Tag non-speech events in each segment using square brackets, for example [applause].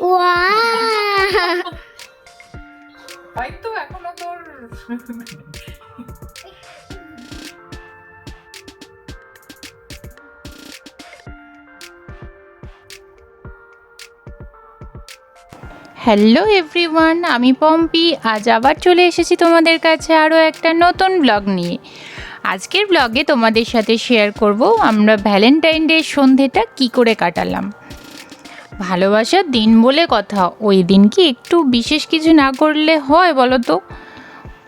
[laughs] হয়তো এখনও তোর হ্যালো এভরিওয়ান আমি পম্পি। আজ আবার চলে এসেছি তোমাদের কাছে আরও একটা নতুন ব্লগ নিয়ে। আজকের ব্লগে তোমাদের সাথে শেয়ার করব আমরা ভ্যালেন্টাইন ডে সন্ধেটা কি করে কাটালাম। ভালোবাসার দিন বলে কথা। ওই দিন কি একটু বিশেষ কিছু না করলে হয় বলো তো?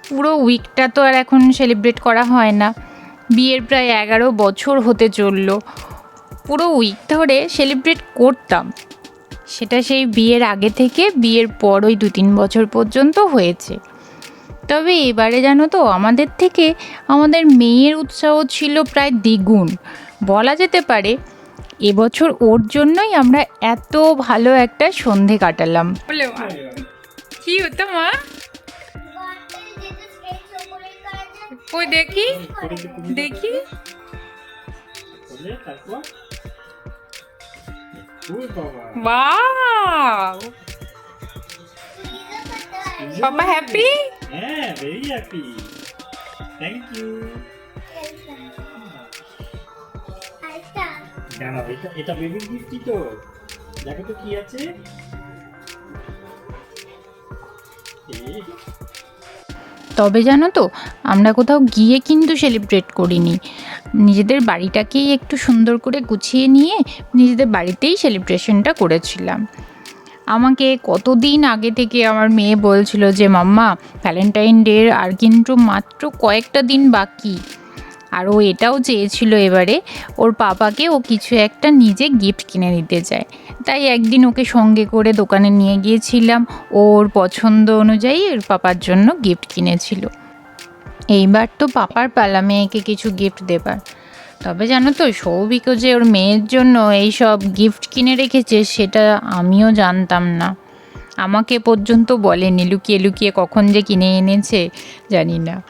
পুরো উইকটা তো আর এখন সেলিব্রেট করা হয় না। বিয়ের প্রায় এগারো বছর হতে চলল। পুরো উইক ধরে সেলিব্রেট করতাম। সেটা সেই বিয়ের আগে থেকে বিয়ের পর ওই দু তিন বছর পর্যন্ত হয়েছে। তবে এবারে জানো তো, আমাদের থেকে আমাদের মেয়ের উৎসাহ ছিল প্রায় দ্বিগুণ। বলা যেতে পারে এবছর ওর জন্যই আমরা এত ভালো একটা সন্ধে কাটালাম। বলে কি হতো মা? ওই দেখি? দেখি। বাবা পাপা হ্যাপি হ্যাঁ ভেরি হ্যাপি থ্যাংক ইউ এটা গিফটই তো। দেখো তো কি আছে। তবে জানো তো, আমরা কোথাও গিয়ে কিন্তু সেলিব্রেট করিনি। নিজেদের বাড়িটাকেই একটু সুন্দর করে গুছিয়ে নিয়ে নিজেদের বাড়িতেই সেলিব্রেশনটা করেছিলাম। আমাকে কতদিন আগে থেকে আমার মেয়ে বলছিল যে, মাম্মা ভ্যালেন্টাইন ডের আর কিন্তু মাত্র কয়েকটা দিন বাকি। আর ও এটাও চেয়েছিল এবারে, ওর পাপাকে ও কিছু একটা নিজে গিফট কিনে দিতে চায়। তাই একদিন ওকে সঙ্গে করে দোকানে নিয়ে গিয়েছিলাম। ওর পছন্দ অনুযায়ী ওর পাপার জন্য গিফট কিনেছিল। এইবার তো পাপার পালা, মেয়েকে কিছু গিফট দেবার। তবে জানো তো সৌভিক যে ওর মেয়ের জন্য এই সব গিফট কিনে রেখেছে, সেটা আমিও জানতাম না। আমাকে পর্যন্ত বলেনি, লুকিয়ে লুকিয়ে কখন যে কিনে এনেছে, জানি না।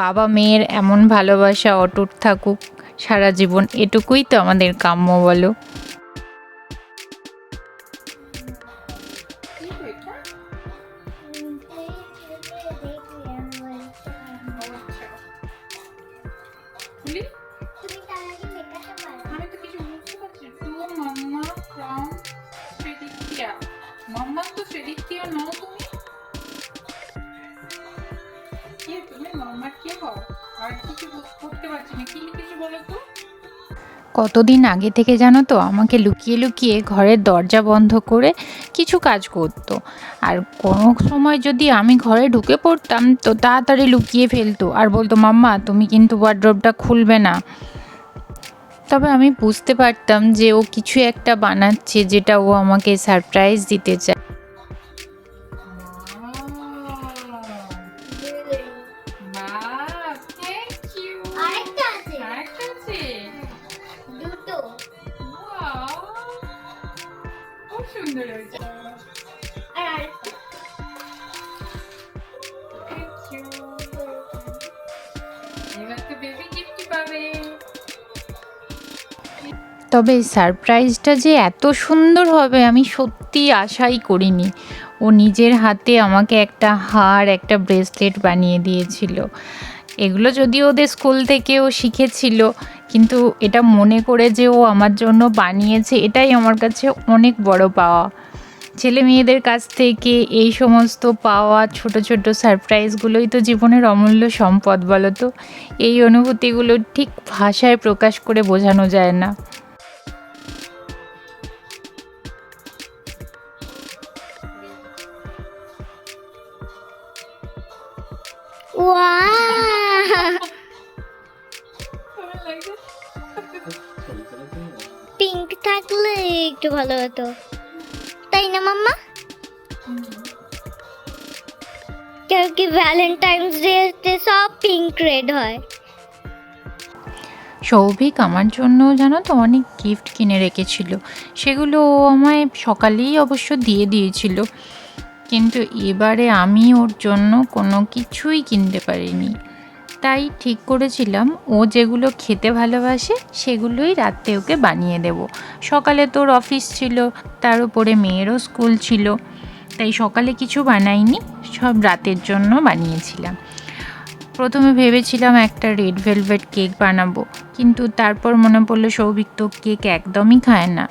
বাবা মেয়ের এমন ভালোবাসা অটুট থাকুক সারা জীবন এটুকুই তো আমাদের কাম্য বলো। খুলি কে, তুমি কে হও? আর কিছু করতে পারছি না, কি বলো তো? কতদিন আগে থেকে জানো তো, আমাকে লুকিয়ে লুকিয়ে ঘরের দরজা বন্ধ করে কিছু কাজ করতো। আর কোনো সময় যদি আমি ঘরে ঢুকে পড়তাম, তো তাড়াতাড়ি লুকিয়ে ফেলতো। আর বলতো, মাম্মা, তুমি কিন্তু ওয়ার্ড্রোবটা খুলবে না। তবে আমি বুঝতে পারতাম যে ও কিছু একটা বানাচ্ছে যেটা ও আমাকে সারপ্রাইজ দিতে চায়। তবে সারপ্রাইজটা যে এত সুন্দর হবে আমি সত্যি আশাই করিনি। ও নিজের হাতে আমাকে একটা হার, একটা ব্রেসলেট বানিয়ে দিয়েছিল। এগুলো যদি ওদের স্কুল থেকেও শিখেছিল কিন্তু এটা মনে করে যে ও আমার জন্য বানিয়েছে, এটাই আমার কাছে অনেক বড় পাওয়া। ছেলে মেয়েদের কাছ থেকে এই সমস্ত পাওয়া ছোট ছোট সারপ্রাইজগুলোই তো জীবনের অমূল্য সম্পদ বলো তো? এই অনুভূতিগুলো ঠিক ভাষায় প্রকাশ করে বোঝানো যায় না। ওয়া একটু ভালো হতো। তাই না, মাম্মা? কি ভ্যালেন্টাইন্স ডে সব পিঙ্ক রেড হয়? সৌভিক আমার জন্য জানো তো অনেক গিফট কিনে রেখেছিল। সেগুলো ও আমায় সকালেই অবশ্য দিয়ে দিয়েছিল। কিন্তু এবারে আমি ওর জন্য কোনো কিছুই কিনতে পারিনি। তাই ঠিক করেছিলাম। ও যেগুলো খেতে ভালোবাসে, সেগুলোই রাত্রে ওকে বানিয়ে দেব। সকালে তোর অফিস ছিল, তার উপরে মেয়েরও স্কুল ছিল, তাই সকালে কিছু বানাইনি, সব রাতের জন্য বানিয়েছিলাম। প্রথমে ভেবেছিলাম একটা রেড ভেলভেট কেক বানাবো, কিন্তু তারপর মনে পড়ল সৌভিক তো কেক একদমই খায় না।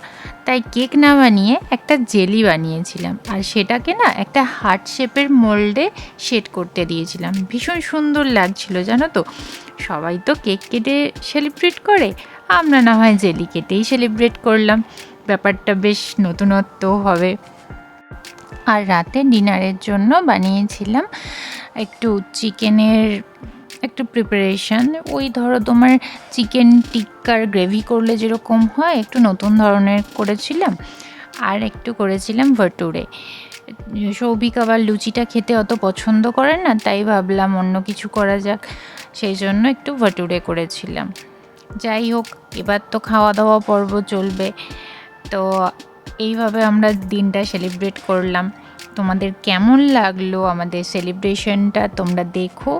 তাই কেক না বানিয়ে একটা জেলি বানিয়েছিলাম, আর সেটাকে না একটা হার্ট শেপের মোল্ডে সেট করতে দিয়েছিলাম। ভীষণ সুন্দর লাগছিল, জানো তো? সবাই তো কেক কেটে সেলিব্রেট করে, আমরা না হয় জেলি কেটেই সেলিব্রেট করলাম। ব্যাপারটা বেশ নতুনত্ব হবে। আর রাতে ডিনারের জন্য বানিয়েছিলাম একটু চিকেনের একটু প্রিপারেশান ওই ধরো তোমার চিকেন টিক্কার গ্রেভি করলে যেরকম হয়, একটু নতুন ধরনের করেছিলাম, আর একটু করেছিলাম ভটুরে। সৌভিক আবার লুচিটা খেতে অত পছন্দ করে না, তাই ভাবলাম অন্য কিছু করা যাক, সেই জন্য একটু ভটুরে করেছিলাম। যাই হোক, এবার তো খাওয়া দাওয়া পর্ব চলবে, তো এইভাবে আমরা দিনটা সেলিব্রেট করলাম। তোমাদের কেমন লাগল আমাদের সেলিব্রেশনটা তোমরা দেখো,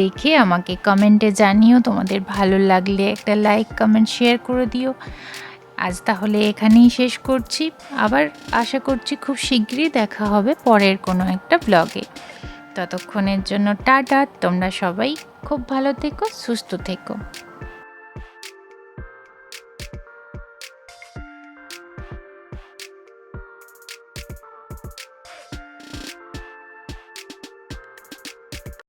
দেখে আমাকে কমেন্টে জানিও, তোমাদের ভালো লাগলে একটা লাইক কমেন্ট শেয়ার করে দিও। আজ তাহলে এখানেই শেষ করছি। আবার আশা করছি খুব শীঘ্রই দেখা হবে পরের কোনো একটা ব্লগে ততক্ষণের জন্য টাটা, তোমরা সবাই খুব ভালো থেকো, সুস্থ থেকো।